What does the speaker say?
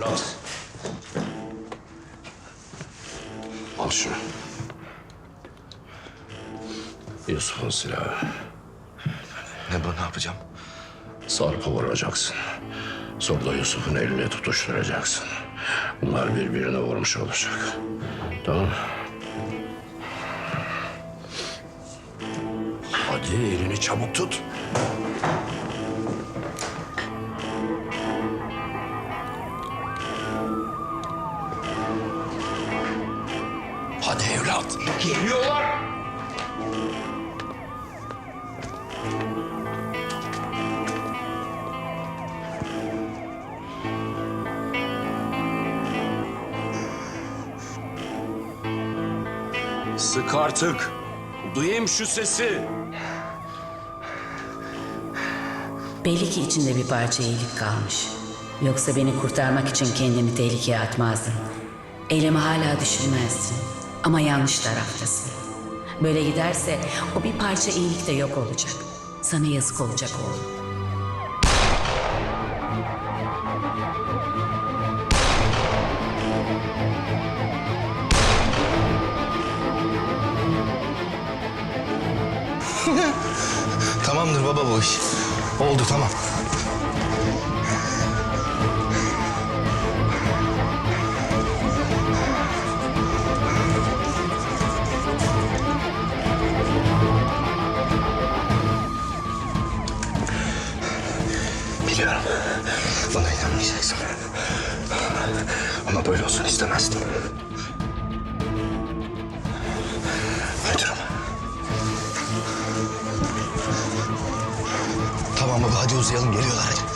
Evlat. Al şunu. Yusuf'un silahı. Ne bu, ne yapacağım? Sarp'ı vuracaksın. Sonra da Yusuf'un elini tutuşturacaksın. Bunlar birbirine vurmuş olacak. Tamam Hadi elini çabuk tut. Evlat. Geliyorlar. Sık artık. Duyayım şu sesi. Belli ki içinde bir parça iyilik kalmış. Yoksa beni kurtarmak için kendini tehlikeye atmazdın. Eylemi hala düşünmezdin. Ama yanlış taraftasın. Böyle giderse o bir parça iyilik de yok olacak. Sana yazık olacak oğlum. Tamamdır baba bu iş. Oldu tamam. Biliyorum. Bana inanmayacaksın. Ama böyle olsun istemezdim. Müdürüm. Tamam baba hadi uzayalım geliyorlar hadi.